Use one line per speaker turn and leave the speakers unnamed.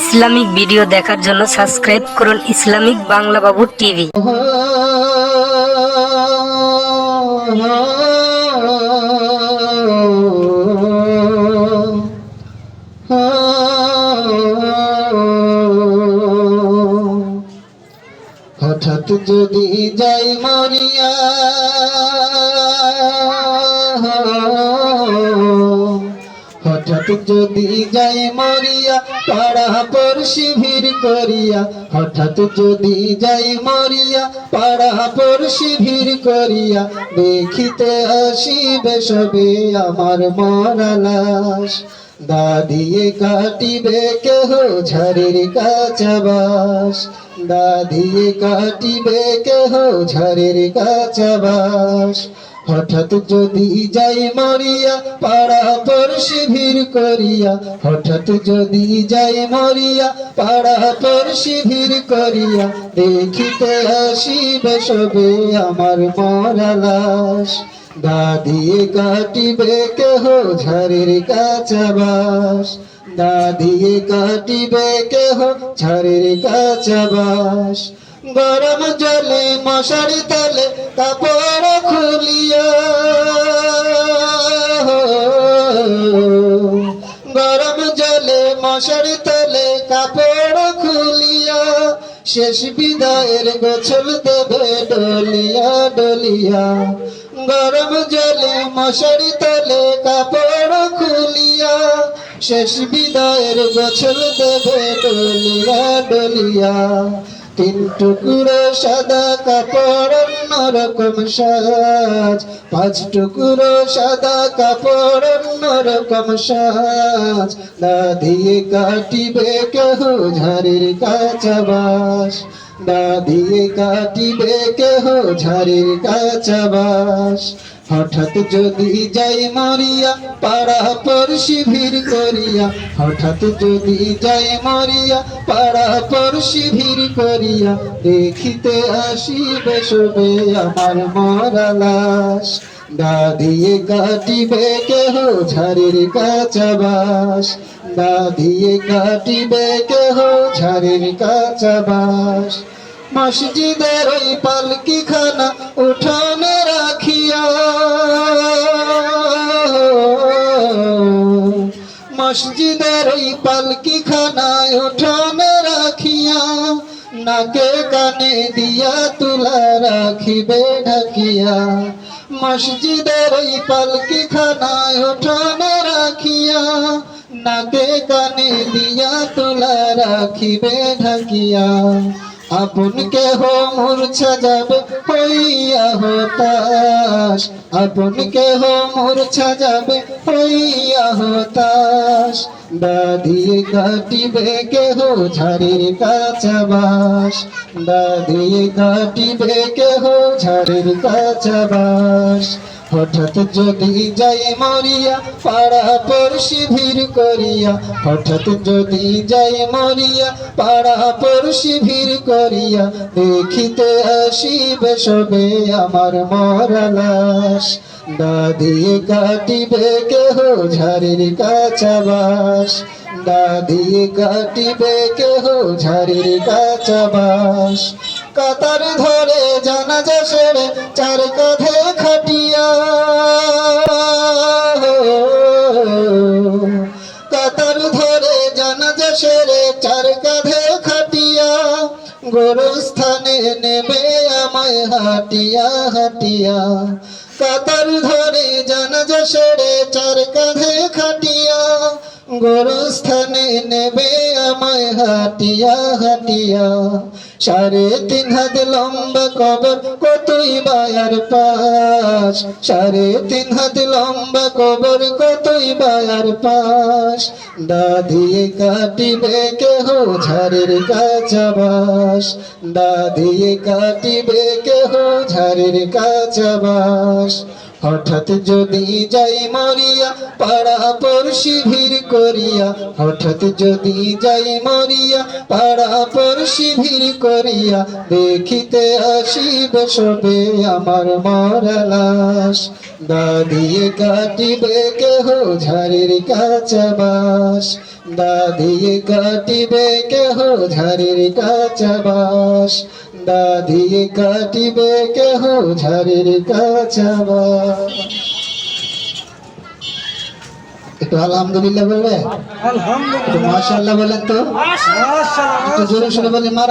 Islamic video দেখার জন্য subscribe করুন ইসলামিক বাংলা বাবু টিভি।
হঠাৎ যদি যাই মরিয়া যদি যাই মরিয়া, পাড়া পড়শি ভিড় করিয়া, হঠাৎ যদি যাই মরিয়া, পাড়া পড়শি ভিড় করিয়া, দেখিতে আসিবে সবে আমার মরা লাশ। দাদিয়ে কাটিবে কেহ ঝাড়ের কাচাবাস দাদিয়ে কাটিবে কেহ ঝাড়ের কাচাবাস হঠাৎ যদি যাই মরিয়া, পাড়া পড়শি ভিড় করিয়া, হঠাৎ যদি যাই মরিয়া, পাড়া পড়শি ভিড় করিয়া, দেখিতে আসিবে সবে আমার মরা লাশ। দাদিয়ে কাটিবে কেহ ঝাড়ের কাচাবাস দাদিয়ে কাটিবে কেহ ঝাড়ের কাচাবাস গরম জলে মশারি তলে কাপড় খুলিয়া। গরম জলে মশারি তলে কাপড় খুলিয়া। শেষ বিদায়ের গোছল দেবে ডলিয়া ডলিয়া। গরম জলে মশারি তলে কাপড় খুলিয়া। শেষ বিদায়ের গোছল দেবে ডলিয়া ডলিয়া। তিন টুকরো সাদা কাপড়, অন্যরকম সাজ। পাঁচ টুকরো সাদা কাপড়, অন্যরকম সাজ। দাদিয়ে কাটিবে কেহ ঝাড়ির কাচাবাস। দাদিয়ে কাটিবে কেহ ঝাড়ির কাচাবাস। হঠাৎ যদি যাই মরিয়া, পাড়া পড়শি ভিড় করিয়া। হঠাৎ যদি যাই মরিয়া, পাড়া পড়শি ভিড় করিয়া। দেখিতে আসিবে সবে আমার মরা লাশ। দাদিয়ে কাটিবে কেহ ঝাড়ির কাচাবাস দাদিয়ে কাটিবে কেহ ঝাড়ির কাচাবাস মসজিদের ওই পালকি খানা উঠানে রাখিয়া মসজিদের ওই পালকি খানায় উঠানে রাখিয়া, নাকে কানে দিয়া তুলা রাখিবে, ঢাকিয়া। মসজিদের ওই পালকি খানায় উঠানে রাখিয়া, নাকে কানে দিয়া তুলা রাখিবে, ঢাকিয়া। আপন কেহ মূর্ছা যাবে হইয়া হতাশ। আপন কে কেহ মূর্ছা যাবে হইয়া হতাশ। দাদিয়ে কাটিবে কেহ ঝাড়ির কাচাবাস দাদিয়ে কাটিবে কেহ ঝাড়ির কাচাবাস হঠাৎ যদি যাই মরিয়া, পাড়া পড়শি ভিড় করিয়া, হঠাৎ যদি যাই মরিয়া, পাড়া পড়শি ভিড় করিয়া, দেখিতে আসিবে সবে আমার মরা লাশ। দাদিয়ে কাটিবে কেহ ঝাড়ির কাচাবাস দাদিয়ে কাটিবে কেহ ঝাড়ির কাচাবাস কাতার ধরে জানাজা সেরে চার কাঁধে খাটিয়া। কাতার ধরে জানাজা সেরে চার কাঁধে খাটিয়া। গোরস্থানে নেবে আমায় হাটিয়া হাটিয়া। কাতার ধরে জানাজা সেরে চার কাঁধে খাটিয়া। গোরস্থানে নেবে আমায় হাটিয়া হাটিয়া। সাড়ে তিন হাত লম্বা কবর, কতই বায়ার পাশ? সাড়ে তিন হাত লম্বা কবর, কতই বায়ার পাশ? দাদিয়ে কাটিবে কেহ ঝাড়ের কাচাবাস দাদিয়ে কাটিবে কেহ ঝাড়ের কাচাবাস হঠাৎ যদি যাই মরিয়া, পাড়া পড়শি ভিড় করিয়া। হঠাৎ যদি যাই মরিয়া, পাড়া পড়শি ভিড় করিয়া দেখিতে আসিবে সবে আমার মরালাস দাদিয়ে কাটিবে কেহ ঝাড়ির কাঁচা বাস দাদিয়ে কাটিবে কেহ ঝাড়ির কাঁচা বাস দাদিয়ে কাটিবে কেহ ঝাড়ির কাঁচা বাস একটু আলহামদুলিল্লাহ বলবে একটু মাশাআল্লাহ বলেন তো। একটু জোরে সোরে বলেন মার